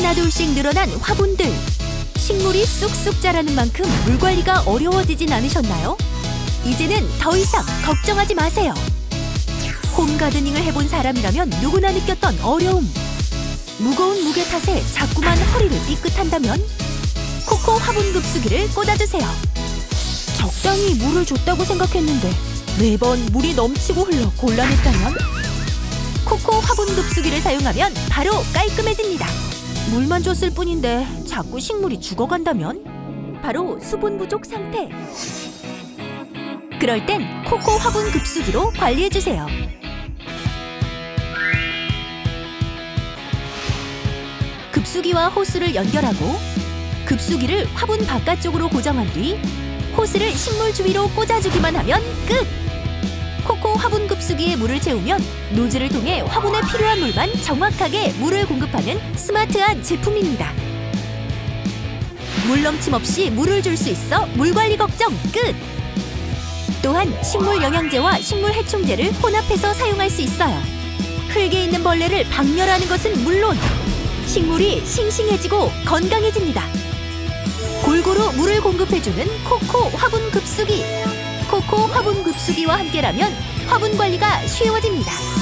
하나둘씩 늘어난 화분들. 식물이 쑥쑥 자라는 만큼 물 관리가 어려워지진 않으셨나요? 이제는 더 이상 걱정하지 마세요. 홈 가드닝을 해본 사람이라면 누구나 느꼈던 어려움. 무거운 무게 탓에 자꾸만 허리를 삐끗한다면 코코 화분 급수기를 꽂아주세요. 적당히 물을 줬다고 생각했는데 매번 물이 넘치고 흘러 곤란했다면 코코 화분 급수기를 사용하면 바로 깔끔해집니다. 물만 줬을 뿐인데 자꾸 식물이 죽어간다면 바로 수분 부족 상태. 그럴 땐 코코 화분 급수기로 관리해주세요. 급수기와 호스를 연결하고 급수기를 화분 바깥쪽으로 고정한 뒤 호스를 식물 주위로 꽂아주기만 하면 끝! 코코 화분 급수기에 물을 채우면 노즐을 통해 화분에 필요한 물만 정확하게 물을 공급하는 스마트한 제품입니다. 물 넘침 없이 물을 줄 수 있어 물 관리 걱정 끝! 또한 식물 영양제와 식물 해충제를 혼합해서 사용할 수 있어요. 흙에 있는 벌레를 박멸하는 것은 물론 식물이 싱싱해지고 건강해집니다. 골고루 물을 공급해주는 코코 화분 급수기. 코코 화분 급수기와 함께라면 화분 관리가 쉬워집니다.